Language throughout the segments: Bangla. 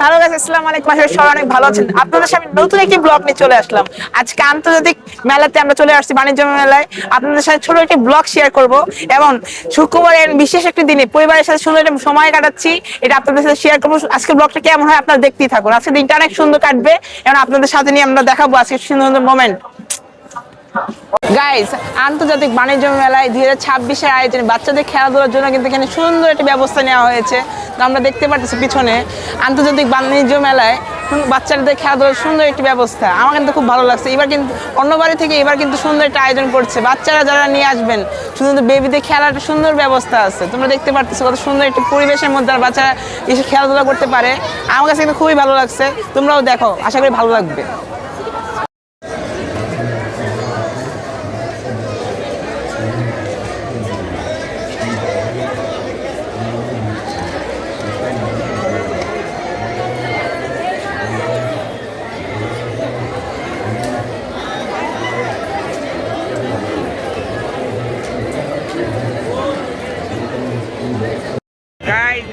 হ্যালো গাইস আসসালামু আলাইকুম। আশা সবাই অনেক ভালো আছেন। আপনাদের সামনে নতুন একটি ব্লগ নিয়ে চলে আসলাম। আজকে আন্তর্জাতিক মেলাতে আমরা চলে আসছি বাণিজ্য মেলায়। আপনাদের সাথে ছোট একটি ব্লগ শেয়ার করব এবং শুক্রবারের বিশেষ একটি দিনে পরিবারের সাথে সুন্দর একটা সময় কাটাচ্ছি। এটা আপনাদের সাথে শেয়ার করব। আজকে ব্লগটা কেমন হয় আপনারা দেখতেই থাকুন। আজকে দিনটা অনেক সুন্দর কাটবে এবং আপনাদের সাথে নিয়ে আমরা দেখাবো আজকে সুন্দর সুন্দর মোমেন্ট গাইস আন্তর্জাতিক বাণিজ্য মেলায় দুই হাজার ছাব্বিশের আয়োজনে বাচ্চাদের খেলাধুলার জন্য কিন্তু এখানে সুন্দর একটা ব্যবস্থা নেওয়া হয়েছে। তো আমরা দেখতে পাচ্ছি পিছনে আন্তর্জাতিক বাণিজ্য মেলায় বাচ্চাদের খেলাধুলার সুন্দর একটি ব্যবস্থা। আমার কিন্তু খুব ভালো লাগছে। এবার কিন্তু অন্য বাড়ি থেকে এবার কিন্তু সুন্দর একটা আয়োজন করছে। বাচ্চারা যারা নিয়ে আসবেন, শুধু বেবিদের খেলার একটা সুন্দর ব্যবস্থা আছে। তোমরা দেখতে পাচ্ছ কত সুন্দর একটি পরিবেশের মধ্যে আর বাচ্চারা এসে খেলাধুলা করতে পারে। আমার কাছে কিন্তু খুবই ভালো লাগছে। তোমরাও দেখো। আশা করি ভালো লাগবে।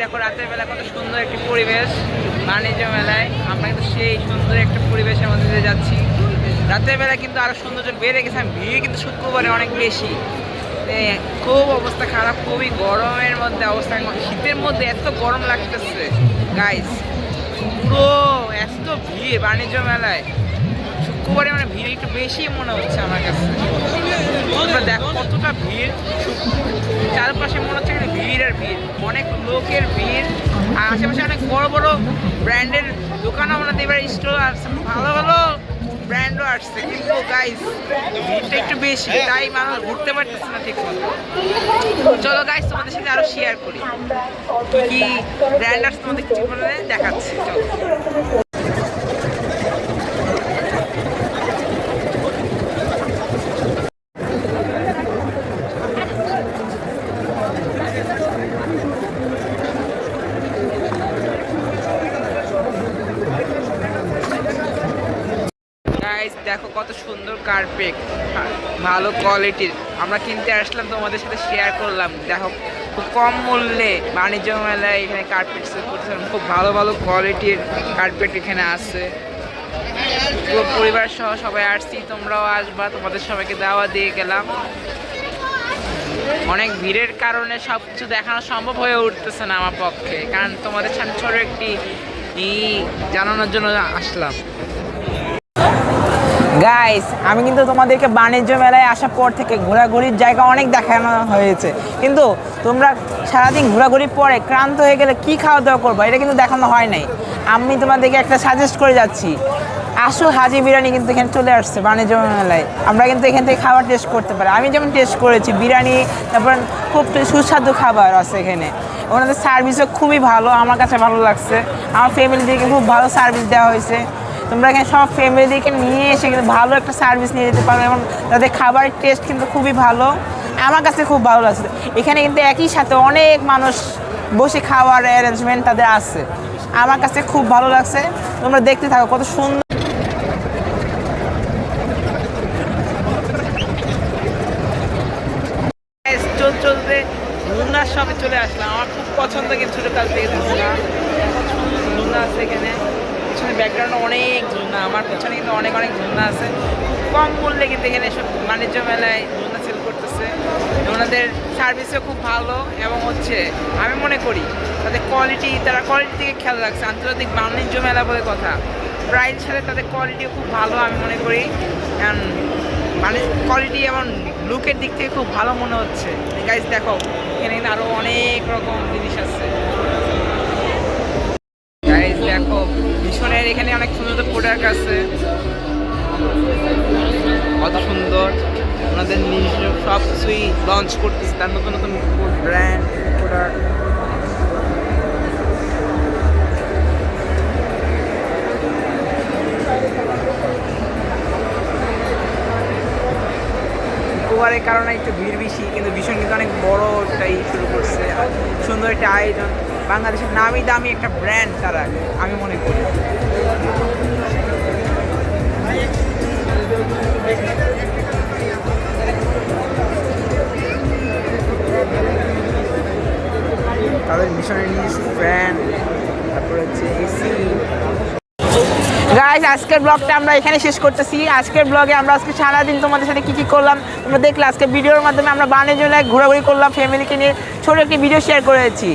দেখো রাতের বেলা কত সুন্দর একটি পরিবেশ, বাণিজ্য মেলায়। আমরা কিন্তু সেই সুন্দর একটা পরিবেশের মধ্যে যাচ্ছি। রাতের বেলা কিন্তু আরও সৌন্দর্য বেড়ে গেছে, আর ভিড় কিন্তু শুক্রবারে অনেক বেশি। খুব অবস্থা খারাপ, খুবই গরমের মধ্যে অবস্থা শীতের মধ্যে এত গরম লাগতেছে গাইজ পুরো এত ভিড় বাণিজ্য মেলায়। শুক্রবারে মানে ভিড় একটু বেশি মনে হচ্ছে আমার কাছে। দেখো কতটা ভিড় চারপাশে মনে হচ্ছে এখানে ভিড় আর ভিড়, অনেক লোকের ভিড়। আর আশেপাশে অনেক বড় বড় ব্র্যান্ডের দোকানও আমাদের এবার স্টোর আসছে ভালো আসছে কিন্তু গাইস ভিড়টা একটু বেশি তাই মানুষ ঘুরতে পারতেছে না ঠিক মতো। চলো গাইস তোমাদের সাথে আরও শেয়ার করি। কি ব্র্যান্ড আসছে তোমাদের কিছু দেখাচ্ছি চলো গাইস দেখো কত সুন্দর কার্পেট ভালো কোয়ালিটির আমরা কিনতে আসলাম, তোমাদের সাথে শেয়ার করলাম। দেখো, খুব কম মূল্যে বাণিজ্য মেলায় এখানে কার্পেট সেল করতেছিলাম খুব ভালো ভালো কোয়ালিটির কার্পেট এখানে আছে। পুরো পরিবার সহ সবাই আসছি, তোমরাও আসবা, তোমাদের সবাইকে দাওয়া দিয়ে গেলাম। অনেক ভিড়ের কারণে সব কিছু দেখানো সম্ভব হয়ে উঠতেছে না আমার পক্ষে। কারণ তোমাদের সামনে ছোট একটি জানানোর জন্য আসলাম। গাইস আমি কিন্তু তোমাদেরকে বাণিজ্য মেলায় আসার পর থেকে ঘোরাঘুরির জায়গা অনেক দেখানো হয়েছে। কিন্তু তোমরা সারাদিন ঘোরাঘুরির পরে ক্লান্ত হয়ে গেলে কি খাওয়া দাওয়া করব? এটা কিন্তু দেখানো হয় নাই। আমি তোমাদেরকে একটা সাজেস্ট করে যাচ্ছি। আসো হাজি বিরিয়ানি কিন্তু এখানে চলে আসছে বাণিজ্য মেলায়। আমরা কিন্তু এখান থেকে খাবার টেস্ট করতে পারি। আমি যেমন টেস্ট করেছি বিরিয়ানি, তারপর খুব সুস্বাদু খাবার আছে এখানে। ওনাদের সার্ভিসও খুবই ভালো, আমার কাছে ভালো লাগছে। আমার ফ্যামিলিদেরকে খুব ভালো সার্ভিস দেওয়া হয়েছে। তোমরা এখানে সব ফ্যামিলিকে নিয়ে এসে কিন্তু ভালো একটা সার্ভিস নিয়ে যেতে পারো, এবং তাদের খাবারের টেস্ট কিন্তু খুবই ভালো। আমার কাছে খুব ভালো লাগছে। এখানে কিন্তু একই সাথে অনেক মানুষ বসে খাওয়ার অ্যারেঞ্জমেন্ট তাদের আছে। আমার কাছে খুব ভালো লাগছে। তোমরা দেখতে থাকো কত সুন্দর। চলতে চলতে চলে আসলাম। আমার খুব পছন্দ কিন্তু ছোটো কাল থেকে লুনা আছে এখানে। পিছনে ব্যাকগ্রাউন্ডে অনেক ঝুলনা। আমার পেছনে কিন্তু অনেক অনেক ঝুলনা আছে। কম মূল্যে কিন্তু এখানে সব বাণিজ্য মেলায় ঝুলনা সেল করতেছে। ওনাদের সার্ভিসও খুব ভালো এবং হচ্ছে আমি মনে করি তাদের কোয়ালিটি তারা কোয়ালিটি দিকে খেয়াল রাখছে। আন্তর্জাতিক বাণিজ্য মেলা বলে কথা। প্রাইস সাথে তাদের কোয়ালিটিও খুব ভালো আমি মনে করি। And মানে কোয়ালিটি এবং লুকের দিক থেকে খুব ভালো মনে হচ্ছে। গাইজ দেখো, এখানে আরও অনেক রকম জিনিস আছে গাইজ দেখো মিশনের এখানে অনেক সুন্দর সুন্দর প্রোডাক্ট আছে। কত সুন্দর। ওনাদের নিজস্ব সব কিছুই লঞ্চ করতেছে, তার নতুন নতুন ব্র্যান্ড প্রোডাক্ট শুক্রবারের কারণে একটু ভিড় বেশি, কিন্তু ভীষণ কিন্তু অনেক বড় একটা শুরু করছে। সুন্দর একটা আয়োজন। বাংলাদেশের নামি দামি একটা ব্র্যান্ড তারা, আমি মনে করি। গাইজ আজকের ব্লগটা আমরা এখানে শেষ করতেছি। আজকের ব্লগে আমরা আজকে সারাদিন তোমাদের সাথে কি কি করলাম, তোমরা দেখলে আজকে ভিডিওর মাধ্যমে আমরা বাণিজ্য জেলায় ঘোরাঘুরি করলাম ফ্যামিলিকে নিয়ে ছোট একটি ভিডিও শেয়ার করেছি।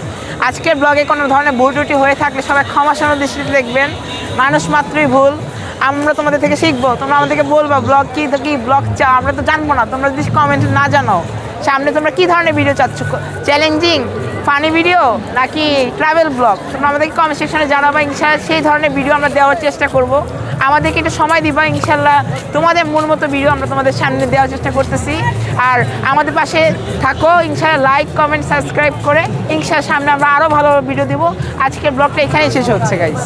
আজকের ব্লগে কোনো ধরনের ভুল হয়ে থাকলে সবাই ক্ষমা সুন্দর দৃষ্টিতে দেখবেন। মানুষ মাত্রই ভুল। আমরা তোমাদের থেকে শিখব। তোমরা আমাদেরকে বলবা, ব্লগ কি? তো কি ব্লগ চাও? আমরা তো জানব না। তোমরা যদি কমেন্ট না জানো সামনে তোমরা কি ধরনের ভিডিও চাচ্ছ? চ্যালেঞ্জিং ফানি ভিডিও নাকি ট্রাভেল ব্লগ তোমরা আমাদেরকে কমেন্ট সেকশনে জানাবা। ইনশাল্লাহ সেই ধরনের ভিডিও আমরা দেওয়ার চেষ্টা করব। আমাদেরকে একটু সময় দিবা। ইনশাল্লাহ তোমাদের মন মতো ভিডিও আমরা তোমাদের সামনে দেওয়ার চেষ্টা করতেছি। আর আমাদের পাশে থাকো। ইনশাল্লাহ লাইক কমেন্ট সাবস্ক্রাইব করে। ইনশাল্লাহ সামনে আমরা আরও ভালো ভিডিও দিব। আজকের ব্লগটা এখানেই শেষ হচ্ছে গাইস